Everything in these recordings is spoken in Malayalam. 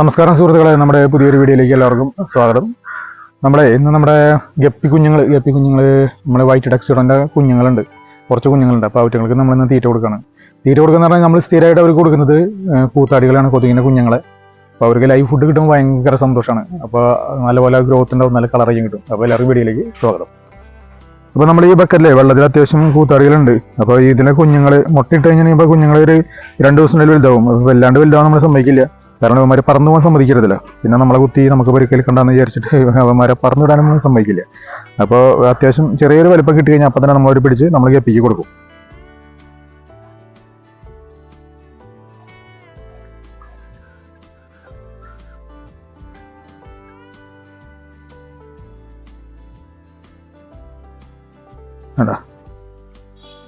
നമസ്കാരം സുഹൃത്തുക്കളെ നമ്മുടെ പുതിയൊരു വീഡിയോയിലേക്ക് എല്ലാവർക്കും സ്വാഗതം. നമ്മുടെ ഇന്ന് നമ്മുടെ ഗപ്പി കുഞ്ഞുങ്ങൾ ഗപ്പി കുഞ്ഞുങ്ങൾ നമ്മുടെ വൈറ്റ് ഡക്സിഡന്റെ കുഞ്ഞുങ്ങളുണ്ട്. കുറച്ച് കുഞ്ഞുങ്ങളുണ്ട്. അപ്പോൾ അവറ്റങ്ങൾക്ക് നമ്മൾ ഇന്ന് തീറ്റ കൊടുക്കുകയാണ് തീറ്റ കൊടുക്കുന്ന പറഞ്ഞാൽ നമ്മൾ സ്ഥിരമായിട്ട് അവർക്ക് കൊടുക്കുന്നത് പൂത്താടികളാണ് കൊതുകിന്റെ കുഞ്ഞുങ്ങളെ. അപ്പോൾ അവർക്ക് ലൈഫ് ഫുഡ് കിട്ടുമ്പോൾ ഭയങ്കര സന്തോഷമാണ് അപ്പോൾ നല്ലപോലെ ഗ്രോത്ത് ഉണ്ടാവും നല്ല കളറിങ് കിട്ടും. അപ്പോൾ എല്ലാവർക്കും വീഡിയോയിലേക്ക് സ്വാഗതം. അപ്പോൾ നമ്മൾ ഈ ബക്കറ്റിലെ വെള്ളത്തിൽ അത്യാവശ്യം കൂത്താടികളുണ്ട് അപ്പോൾ ഇതിലെ കുഞ്ഞുങ്ങൾ മുട്ടയിട്ട് കഴിഞ്ഞാൽ ഇപ്പോൾ കുഞ്ഞുങ്ങൾ ഒരു രണ്ട് ദിവസത്തിനുള്ളിൽ വലുതാവും. വല്ലാണ്ട് വലുതാവും നമ്മൾ സമ്മതിക്കില്ല. കാരണം അവന്മാരെ പറന്നു പോകാൻ സമ്മതിക്കരുതല്ലോ. പിന്നെ നമ്മളെ കുത്തി നമുക്ക് പരിക്കേൽക്കണ്ടെന്ന് വിചാരിച്ചിട്ട് അവന്മാരെ പറന്നു വിടാനൊന്നും സമ്മതിക്കില്ല. അപ്പോൾ അത്യാവശ്യം ചെറിയൊരു വലിപ്പം കിട്ടി കഴിഞ്ഞാൽ അപ്പം തന്നെ നമ്മളവർ പിടിച്ച് നമ്മൾ ഗപ്പിക്ക് കൊടുക്കും.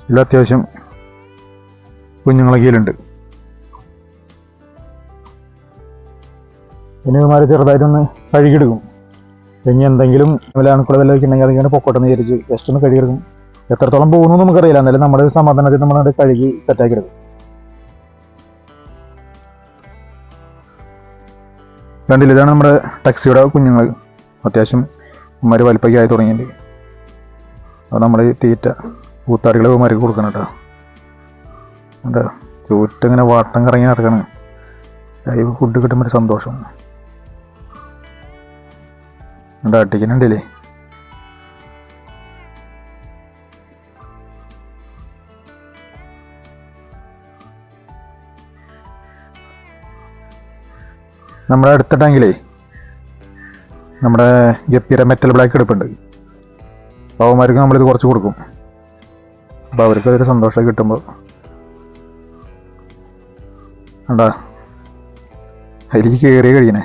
ഇതിൽ അത്യാവശ്യം കുഞ്ഞുങ്ങളെ കീഴിലുണ്ട്. പിന്നെ ചെറുതായിട്ടൊന്ന് കഴുകിയെടുക്കും. ഇനി എന്തെങ്കിലും വല്ല അണുക്കള വല്ല വയ്ക്കുന്നുണ്ടെങ്കിൽ അതിങ്ങനെ പൊക്കോട്ടെന്ന് വിചാരിച്ച് ജസ്റ്റ് ഒന്ന് കഴുകിയെടുക്കും. എത്രത്തോളം പോകുന്നു നമുക്കറിയില്ല. എന്നാലും നമ്മുടെ സമാധാനത്തിൽ നമ്മളത് കഴുകി സെറ്റാക്കി എടുക്കും. രണ്ടിൽ ഇതാണ് നമ്മുടെ ടാക്സിയുടെ കുഞ്ഞുങ്ങൾ അത്യാവശ്യം ഇവന്മാർ വലിപ്പയ്ക്ക് ആയി തുടങ്ങിയിട്ടുണ്ട്. അത് നമ്മൾ തീറ്റ കൂത്താടികളെ ഇവന്മാർക്ക് കൊടുക്കണം കേട്ടോ. എന്താ ചൂറ്റിങ്ങനെ വാട്ടം കറങ്ങി നടക്കണം. ഫുഡ് കിട്ടുമ്പോൾ സന്തോഷം. എന്താ അട്ടിക്കുന്നുണ്ടല്ലേ നമ്മുടെ അടുത്ത നമ്മുടെ ഗപ്പിയുടെ മെറ്റൽ ബ്ലാക്ക് എടുപ്പുണ്ട്. അപ്പോൾ അവന്മാർക്ക് നമ്മളിത് കുറച്ച് കൊടുക്കും. അപ്പോൾ അവർക്ക് അതൊരു സന്തോഷം കിട്ടുമ്പോൾ കണ്ടാ? അതിലേക്ക് കയറി കഴിയണേ.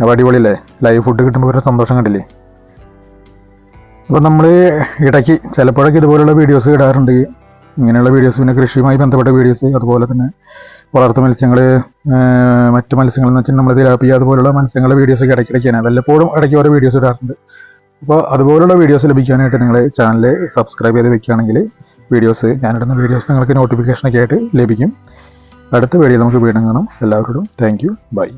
അപ്പോൾ അടിപൊളിയല്ലേ? ലൈവ് ഫുഡ് കിട്ടുമ്പോൾ ഒരു സന്തോഷം കണ്ടില്ലേ? അപ്പോൾ നമ്മൾ ഇടയ്ക്ക് ചിലപ്പോഴൊക്കെ ഇതുപോലുള്ള വീഡിയോസ് ഇടാറുണ്ട്. ഇങ്ങനെയുള്ള വീഡിയോസ് പിന്നെ കൃഷിയുമായി ബന്ധപ്പെട്ട വീഡിയോസ് അതുപോലെ തന്നെ വളർത്തു മത്സ്യങ്ങൾ മറ്റ് മത്സ്യങ്ങൾ എന്ന് വെച്ചാൽ നമ്മൾ തിലാപ്പിയ അതുപോലുള്ള മത്സ്യങ്ങളുടെ വീഡിയോസ് ഒക്കെ ഇടയ്ക്കിടയ്ക്കാണ് വല്ലപ്പോഴും ഇടയ്ക്ക് ഓരോ വീഡിയോസ് ഇടാറുണ്ട്. അപ്പോൾ അതുപോലുള്ള വീഡിയോസ് ലഭിക്കാനായിട്ട് നിങ്ങൾ ചാനൽ സബ്സ്ക്രൈബ് ചെയ്ത് വെക്കുകയാണെങ്കിൽ വീഡിയോസ് ഞാനിടുന്ന വീഡിയോസ് നിങ്ങൾക്ക് നോട്ടിഫിക്കേഷനൊക്കെ ആയിട്ട് ലഭിക്കും. അടുത്ത വീഡിയോ നമുക്ക് വീണ്ടും കാണാം. എല്ലാവരോടും താങ്ക് യു ബൈ